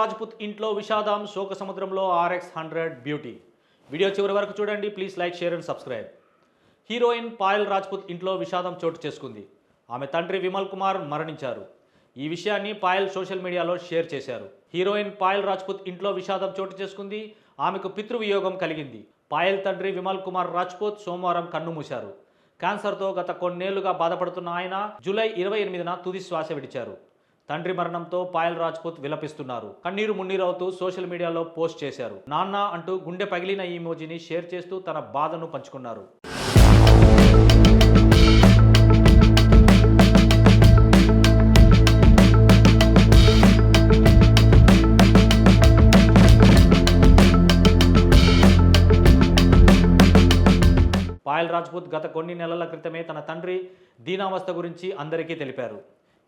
రాజ్పుత్ ఇంట్లో విషాదం శోక సముద్రంలో ఆర్ఎక్స్ హండ్రెడ్ బ్యూటీ. వీడియో చివరి వరకు చూడండి please like share and subscribe. Heroine Payal Rajput ఇంట్లో విషాదం చోటు చేసుకుంది. ఆమె తండ్రి విమల్ కుమార్ మరణించారు. ఈ విషయాన్ని పాయల్ సోషల్ మీడియాలో షేర్ చేశారు. హీరోయిన్ పాయల్ రాజ్పుత్ ఇంట్లో విషాదం చోటు చేసుకుంది ఆమెకు పితృవియోగం కలిగింది. పాయల్ తండ్రి విమల్ కుమార్ రాజ్పుత్ సోమవారం కన్నుమూశారు క్యాన్సర్తో గత కొన్నేళ్ళుగా బాధపడుతున్న ఆయన జూలై ఇరవై ఎనిమిదిన తుది శ్వాస విడిచారు. తండ్రి మరణంతో పాయల్ రాజ్పుత్ విలపిస్తున్నారు. కన్నీరు మున్నీరవుతూ సోషల్ మీడియాలో పోస్ట్ చేశారు. నాన్న అంటూ గుండె పగిలిన ఈ మోజీని షేర్ చేస్తూ తన బాధను పంచుకున్నారు. పాయల్ రాజ్పుత్ గత కొన్ని నెలల క్రితమే తన తండ్రి దీనావస్థ గురించి అందరికీ తెలిపారు.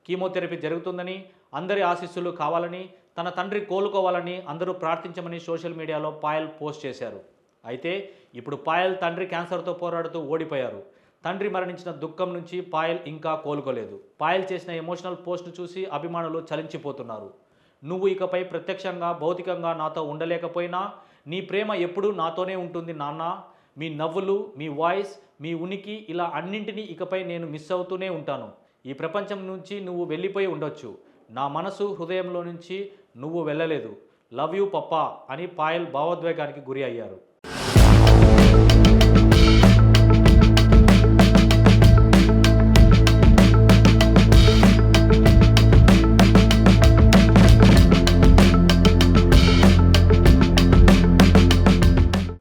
కీమోథెరపీ జరుగుతుందని అందరి ఆశీస్సులు కావాలని తన తండ్రి కోలుకోవాలని అందరూ ప్రార్థించమని సోషల్ మీడియాలో పాయల్ పోస్ట్ చేశారు. అయితే ఇప్పుడు పాయల్ తండ్రి క్యాన్సర్తో పోరాడుతూ ఓడిపోయారు. తండ్రి మరణించిన దుఃఖం నుంచి పాయల్ ఇంకా కోలుకోలేదు. పాయల్ చేసిన ఎమోషనల్ పోస్ట్ను చూసి అభిమానులు చలించిపోతున్నారు. నువ్వు ఇకపై ప్రత్యక్షంగా భౌతికంగా నాతో ఉండలేకపోయినా నీ ప్రేమ ఎప్పుడూ నాతోనే ఉంటుంది నాన్న. మీ నవ్వులు మీ వాయిస్ మీ ఉనికి ఇలా అన్నింటినీ ఇకపై నేను మిస్ అవుతూనే ఉంటాను. ఈ ప్రపంచం నుంచి నువ్వు వెళ్ళిపోయి ఉండొచ్చు. నా మనసు హృదయంలో నుంచి నువ్వు వెళ్ళలేదు. లవ్ యూ పప్పా అని పాయల్ భావోద్వేగానికి గురి అయ్యారు.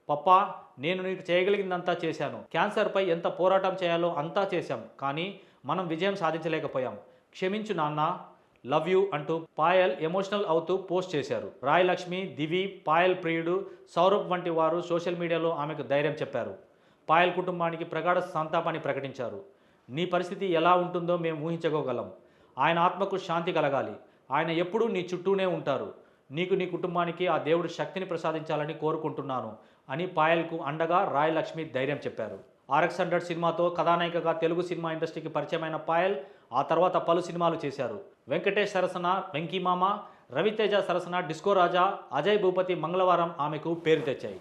పప్పా నేను నీకు చేయగలిగిందంతా చేశాను. క్యాన్సర్పై ఎంత పోరాటం చేయాలో అంతా చేశాం. కానీ మనం విజయం సాధించలేకపోయాం. క్షమించు నాన్న లవ్ యూ అంటూ పాయల్ ఎమోషనల్ అవుతూ పోస్ట్ చేశారు. రాయ్ లక్ష్మి దివి పాయల్ ప్రియుడు సౌరభ్ వంటి వారు సోషల్ మీడియాలో ఆమెకు ధైర్యం చెప్పారు. పాయల్ కుటుంబానికి ప్రగాఢ సంతాపాన్ని ప్రకటించారు. నీ పరిస్థితి ఎలా ఉంటుందో మేము ఊహించుకోగలం. ఆయన ఆత్మకు శాంతి కలగాలి. ఆయన ఎప్పుడూ నీ చుట్టూనే ఉంటారు. నీకు నీ కుటుంబానికి ఆ దేవుడు శక్తిని ప్రసాదించాలని కోరుకుంటున్నాను అని పాయల్కు అండగా రాయలక్ష్మి ధైర్యం చెప్పారు. ఆర్ఎక్స్ హండ్రెడ్ సినిమాతో కథానాయికగా తెలుగు సినిమా ఇండస్ట్రీకి పరిచయమైన పాయల్ ఆ తర్వాత పలు సినిమాలు చేశారు. వెంకటేష్ సరసన వెంకీమామ రవితేజ సరసన డిస్కో రాజా అజయ్ భూపతి మంగళవారం ఆమెకు పేరు తెచ్చాయి.